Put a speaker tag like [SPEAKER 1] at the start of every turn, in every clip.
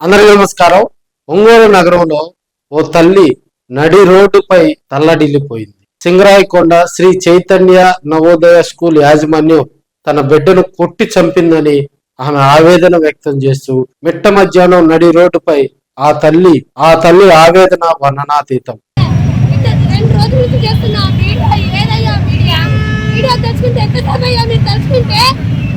[SPEAKER 1] అందరికీ నమస్కారం. ఒంగోలు నగరంలో ఓ తల్లి నడి రోడ్డుపై తల్లడిల్లిపోయింది. సింగరాయకొండ శ్రీ చైతన్య నవోదయ స్కూల్ యాజమాన్యం తన బిడ్డను కొట్టి చంపిందని ఆమె ఆవేదన వ్యక్తం చేస్తూ మిట్ట మధ్యాహ్నం నడి రోడ్డుపై ఆ తల్లి ఆ తల్లి ఆవేదన వర్ణనాతీతం.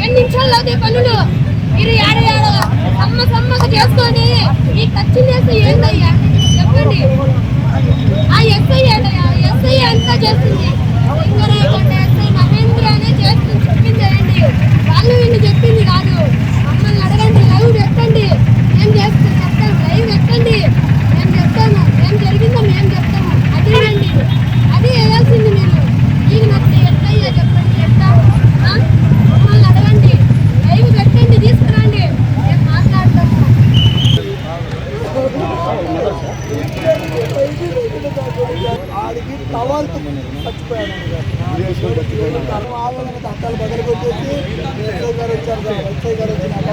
[SPEAKER 2] రెండు నిమిషాల్లో పనులు. మీరు ఏడ ఏడ సమ్మ సమ్మగా చేసుకొని మీకు ఖర్చు చేస్తే ఏందయ్యా చెప్పండి. ఆ ఎస్ఐ ఏడయ్యా ఎస్ఐ అంతా చేస్తుంది? సింగరాయకొండ ఎస్ఐ మహేంద్ర అనే చేస్తుంది. చెప్పింది వాళ్ళు వీళ్ళు చెప్పింది కాదు. మమ్మల్ని అడగండి. లైవ్ పెట్టండి ఏం చేస్తుంది చెప్తాం లైవ్ పెట్టండి మేము చెప్తాము ఏం జరిగిందో మేము చెప్తాము అది రండి అది వేయాల్సింది మీరు మీకు నాకు ఎట్లయ్యా చెప్పండి ఎట్లా ఆ? మమ్మల్ని అడగండి లైవ్ పెట్టండి తీసుకురండి మేము మాట్లాడతాము
[SPEAKER 3] ఆడికి టవాల్తో చచ్చిపోయాడు. ఆవేదన అక్కలు బదులు కొట్టేసి ఎస్ఐ గారు వచ్చారు కదా, ఎస్ఐ గారు వచ్చినాక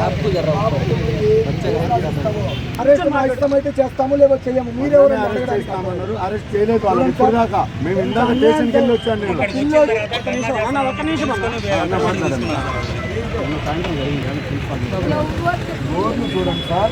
[SPEAKER 3] అరెస్ట్ మా ఇష్టమైతే చేస్తాము లేదా చెయ్యము. మీరెవరు
[SPEAKER 4] అరెస్ట్ చేయలేదు వాళ్ళని ఇప్పుడు దాకా. మేము ఇందాక స్టేషన్కి వెళ్ళి వచ్చాను నేను. సాయంత్రం జరిగింది.
[SPEAKER 3] చూడండి సార్?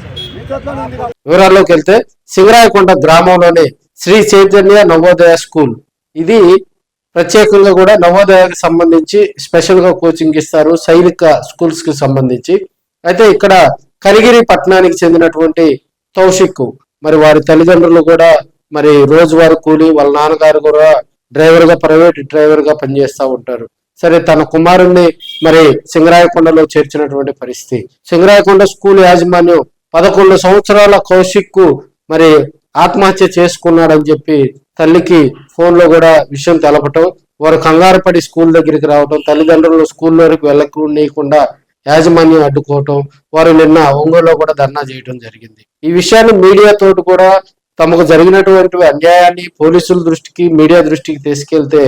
[SPEAKER 1] వివరాల్లోకి వెళ్తే సింగరాయకొండ గ్రామంలోని శ్రీ చైతన్య నవోదయ స్కూల్. ఇది ప్రత్యేకంగా కూడా నవోదయకు సంబంధించి స్పెషల్గా కోచింగ్ ఇస్తారు సైనిక స్కూల్స్కి సంబంధించి. అయితే ఇక్కడ కరిగిరి పట్టణానికి చెందినటువంటి తౌషిక్ మరి వారి తల్లిదండ్రులు కూడా మరి రోజువారి కూలి వాళ్ళ నాన్నగారు కూడా డ్రైవర్గా ప్రైవేట్ డ్రైవర్గా పనిచేస్తూ ఉంటారు. సరే తన కుమారుణ్ణి మరి సింగరాయకొండలో చేర్చినటువంటి పరిస్థితి. సింగరాయకొండ స్కూల్ యాజమాన్యం పదకొండు సంవత్సరాల కౌశిక్ మరి ఆత్మహత్య చేసుకున్నాడని చెప్పి తల్లికి ఫోన్లో కూడా విషయం తెలపటం వారు కంగారు పడి స్కూల్ దగ్గరికి రావటం తల్లిదండ్రులు స్కూల్లోకి వెళ్ళకుండా యాజమాన్యం అడ్డుకోవటం వారు నిన్న ఒంగోలులో కూడా ధర్నా చేయడం జరిగింది. ఈ విషయాన్ని మీడియా తోటి కూడా తమకు జరిగినటువంటి అన్యాయాన్ని పోలీసుల దృష్టికి మీడియా దృష్టికి తీసుకెళ్తే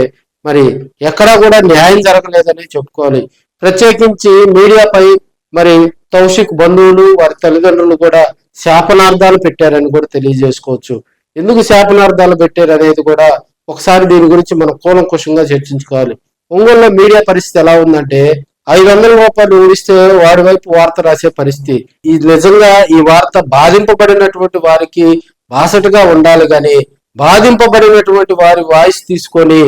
[SPEAKER 1] మరి ఎక్కడా కూడా న్యాయం జరగలేదని చెప్పుకోవాలి. ప్రత్యేకించి మీడియాపై మరి తౌషిక్ బంధువులు వారి తల్లిదండ్రులు కూడా శాపనార్థాలు పెట్టారని కూడా తెలియజేసుకోవచ్చు. ఎందుకు శాపనార్థాలు పెట్టారు అనేది కూడా ఒకసారి దీని గురించి మనం కూలంకుషంగా చర్చించుకోవాలి. ఒంగోలులో మీడియా పరిస్థితి ఎలా ఉందంటే ఐదు వందల రూపాయలు ఊడిస్తే వాడి వైపు వార్త రాసే పరిస్థితి. ఈ నిజంగా ఈ వార్త బాధింపబడినటువంటి వారికి బాసటగా ఉండాలి కానీ బాధింపబడినటువంటి వారి వాయిస్ తీసుకొని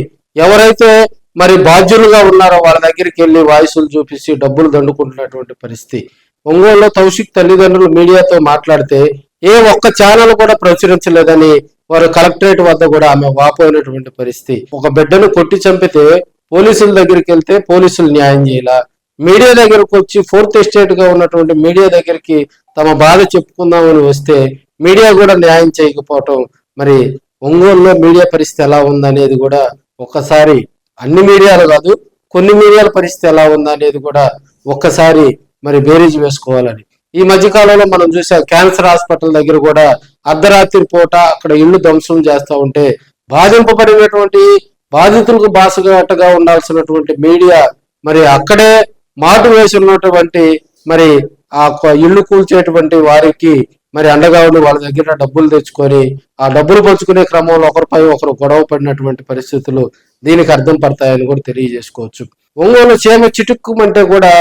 [SPEAKER 1] ఎవరైతే మరి బాధ్యులుగా ఉన్నారో వాళ్ళ దగ్గరికి వెళ్ళి వాయిసులు చూపించి డబ్బులు దండుకుంటున్నటువంటి పరిస్థితి. ఒంగోలులో తౌషిక్ తల్లిదండ్రులు మీడియాతో మాట్లాడితే ఏ ఒక్క ఛానల్ కూడా ప్రచురించలేదని వారు కలెక్టరేట్ వద్ద కూడా ఆమె వాపోయినటువంటి పరిస్థితి. ఒక బిడ్డను కొట్టి చంపితే పోలీసుల దగ్గరికి వెళ్తే పోలీసులు న్యాయం చేయాల? మీడియా దగ్గరకు వచ్చి ఫోర్త్ ఎస్టేట్గా ఉన్నటువంటి మీడియా దగ్గరికి తమ బాధ చెప్పుకుందామని వస్తే మీడియా కూడా న్యాయం చేయకపోవటం మరి ఒంగోలులో మీడియా పరిస్థితి ఎలా ఉందనేది కూడా ఒక్కసారి అన్ని మీడియాలు కాదు కొన్ని మీడియాల పరిస్థితి ఎలా ఉందనేది కూడా ఒక్కసారి మరి బేరీజ్ వేసుకోవాలని. ఈ మధ్య కాలంలో మనం చూసాం క్యాన్సర్ హాస్పిటల్ దగ్గర కూడా అర్ధరాత్రి పూట అక్కడ ఇళ్ళు ధ్వంసం చేస్తూ ఉంటే బాధింపబడినటువంటి బాధితులకు బాసగట్టుగా ఉండాల్సినటువంటి మీడియా మరి అక్కడే మాటు వేసి ఉన్నటువంటి మరి ఆ ఇల్లు కూల్చేటువంటి వారికి మరి అండగా ఉండి వాళ్ళ దగ్గర డబ్బులు తెచ్చుకొని ఆ డబ్బులు పంచుకునే క్రమంలో ఒకరిపై ఒకరు గొడవ పడినటువంటి పరిస్థితులు దీనికి అర్థం పడతాయని కూడా తెలియజేసుకోవచ్చు. ఒంగోలు చేమ చిటుక్కుమంటే కూడా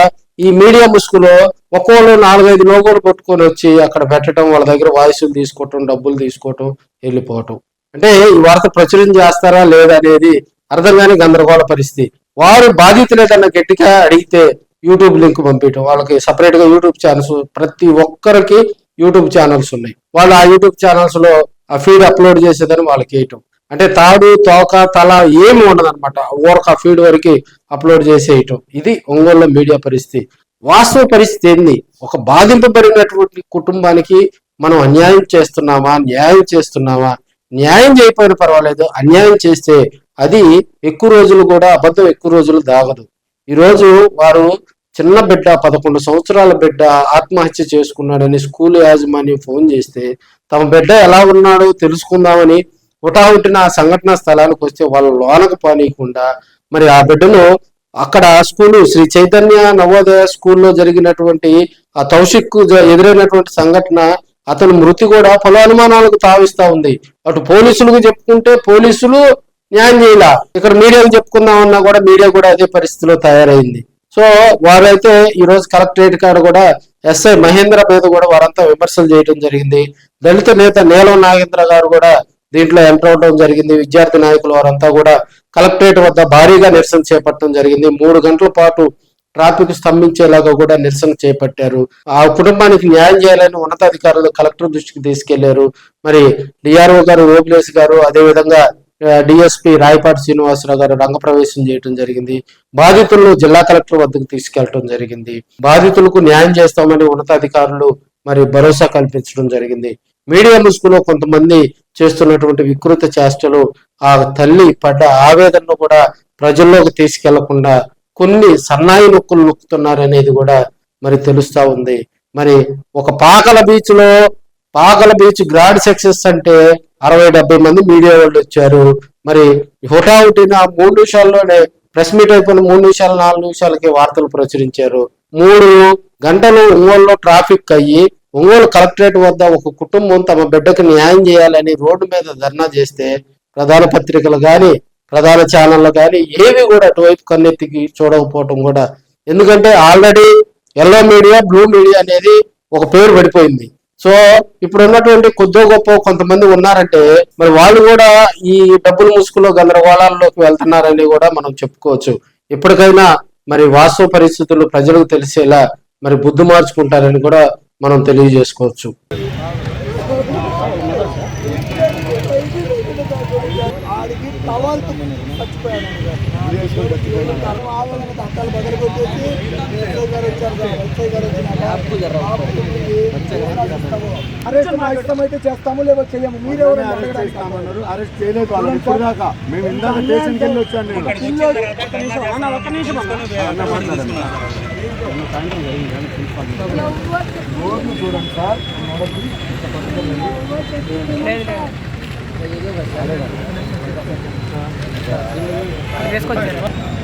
[SPEAKER 1] ఈ మీడియా ముసుగులో ఒక్కోళ్ళు నాలుగైదు లోగోలు కొట్టుకొని వచ్చి అక్కడ పెట్టడం వాళ్ళ దగ్గర వాయిస్లు తీసుకోవటం డబ్బులు తీసుకోవటం వెళ్ళిపోవటం. అంటే ఈ వార్త ప్రచురం చేస్తారా లేదా అనేది అర్థం కాని గందరగోళ పరిస్థితి. వారు బాధితులేదన్న గట్టిగా అడిగితే యూట్యూబ్ లింక్ పంపించడం వాళ్ళకి సపరేట్గా యూట్యూబ్ ఛానల్స్ ప్రతి ఒక్కరికి యూట్యూబ్ ఛానల్స్ ఉన్నాయి. వాళ్ళు ఆ యూట్యూబ్ ఛానల్స్లో ఆ ఫీడ్ అప్లోడ్ చేసేదని వాళ్ళకి వేయటం. అంటే తాడు తోక తల ఏమి ఉండదు అనమాట ఊరక ఫీడ్ వరకు అప్లోడ్ చేసేయటం. ఇది ఒంగోలు మీడియా పరిస్థితి. వాస్తవ పరిస్థితి ఏంది? ఒక బాధింపబడినటువంటి కుటుంబానికి మనం అన్యాయం చేస్తున్నామా? న్యాయం చేస్తున్నామా? న్యాయం చేయకపోయినా పర్వాలేదు. అన్యాయం చేస్తే అది ఎక్కువ రోజులు కూడా అబద్ధం ఎక్కువ రోజులు దాగదు. ఈరోజు వారు చిన్న బిడ్డ పదకొండు సంవత్సరాల బిడ్డ ఆత్మహత్య చేసుకున్నాడని స్కూల్ యాజమాన్యం ఫోన్ చేస్తే తమ బిడ్డ ఎలా ఉన్నాడో తెలుసుకుందామని హుటాహుటిన ఆ సంఘటన స్థలానికి వస్తే వాళ్ళు లోనకు పానీయకుండా మరి ఆ బిడ్డను అక్కడ స్కూలు శ్రీ చైతన్య నవోదయ స్కూల్లో జరిగినటువంటి ఆ తౌషిక్ ఎదురైనటువంటి సంఘటన అతని మృతి కూడా పలు అనుమానాలకు తావిస్తా ఉంది. అటు పోలీసులకు చెప్పుకుంటే పోలీసులు న్యాయం చేయాల? ఇక్కడ మీడియాకు చెప్పుకుందామన్నా కూడా మీడియా కూడా అదే పరిస్థితిలో తయారైంది. సో వారైతే ఈ రోజు కలెక్టరేట్ కాడ కూడా ఎస్ఐ మహేంద్ర మీద కూడా వారంతా విమర్శలు చేయడం జరిగింది. దళిత నేత నీలం నాగేంద్ర గారు కూడా దీంట్లో ఎంటర్ అవడం జరిగింది. విద్యార్థి నాయకులు వారంతా కూడా కలెక్టరేట్ వద్ద భారీగా నిరసన చేపట్టడం జరిగింది. మూడు గంటల పాటు ట్రాఫిక్ స్తంభించేలాగా కూడా నిరసన చేపట్టారు. ఆ కుటుంబానికి న్యాయం చేయాలని ఉన్నతాధికారులు కలెక్టర్ దృష్టికి తీసుకెళ్ళారు. మరి డిఆర్ఓ గారు ఓబ్లేస్ గారు అదేవిధంగా డిఎస్పి రాయపాటి శ్రీనివాసరావు గారు రంగప్రవేశం చేయడం జరిగింది. బాధితులను జిల్లా కలెక్టర్ వద్దకు తీసుకెళ్ళడం జరిగింది. బాధితులకు న్యాయం చేస్తామని ఉన్నతాధికారులు మరి భరోసా కల్పించడం జరిగింది. మీడియా ముసుగులో కొంతమంది చేస్తున్నటువంటి వికృత చేష్టలు ఆ తల్లి పడ్డ ఆవేదనను కూడా ప్రజల్లోకి తీసుకెళ్ళకుండా కొన్ని సన్నాయి నొక్కులు నొక్కుతున్నారు అనేది కూడా మరి తెలుస్తా ఉంది. మరి ఒక Pakala beach Pakala beach grand success అంటే అరవై డెబ్బై మంది మీడియా వాళ్ళు వచ్చారు. మరి హుటాహుటిన మూడు నిమిషాల్లోనే ప్రెస్ మీట్ అయిపోయిన మూడు నిమిషాలు నాలుగు నిమిషాలకి వార్తలు ప్రచురించారు. మూడు గంటలు ఒంగోలులో ట్రాఫిక్ అయ్యి ఒంగోలు కలెక్టరేట్ వద్ద ఒక కుటుంబం తమ బిడ్డకు న్యాయం చేయాలని రోడ్డు మీద ధర్నా చేస్తే ప్రధాన పత్రికలు కానీ ప్రధాన ఛానళ్ళు కానీ ఏవి కూడా అటువైపు కన్నెత్తికి చూడకపోవటం కూడా. ఎందుకంటే already yellow media blue media అనేది ఒక పేరు పడిపోయింది. సో ఇప్పుడు ఉన్నటువంటి కొద్దో గొప్ప కొంతమంది ఉన్నారంటే మరి వాళ్ళు కూడా ఈ డబ్బులు ముసుగులో గందరగోళాల్లోకి వెళ్తున్నారని కూడా మనం చెప్పుకోవచ్చు. ఇప్పటికైనా మరి వాస్తవ పరిస్థితులు ప్రజలకు తెలిసేలా మరి బుద్ధి మార్చుకుంటారని కూడా మనం తెలియజేసుకోవచ్చు
[SPEAKER 3] ఆడికి టవల్ చచ్చిపోయాడు ఆవేదన అక్కలు బదులు కొట్టేసి ఎస్ఐ గారు వచ్చారు కదా, ఎస్ఐ గారు వచ్చినాక అరెస్ట్ మా ఇష్టం అయితే చేస్తాము లేకపోతే చెయ్యము మీరెవరు
[SPEAKER 4] అరెస్ట్ చేయలేదు వాళ్ళని. ఇప్పుడు దాకా మేము ఇందాక స్టేషన్కి వెళ్ళి వచ్చాను నేను.
[SPEAKER 3] రోడ్లు చూడండి సార్?
[SPEAKER 2] చేస్తాం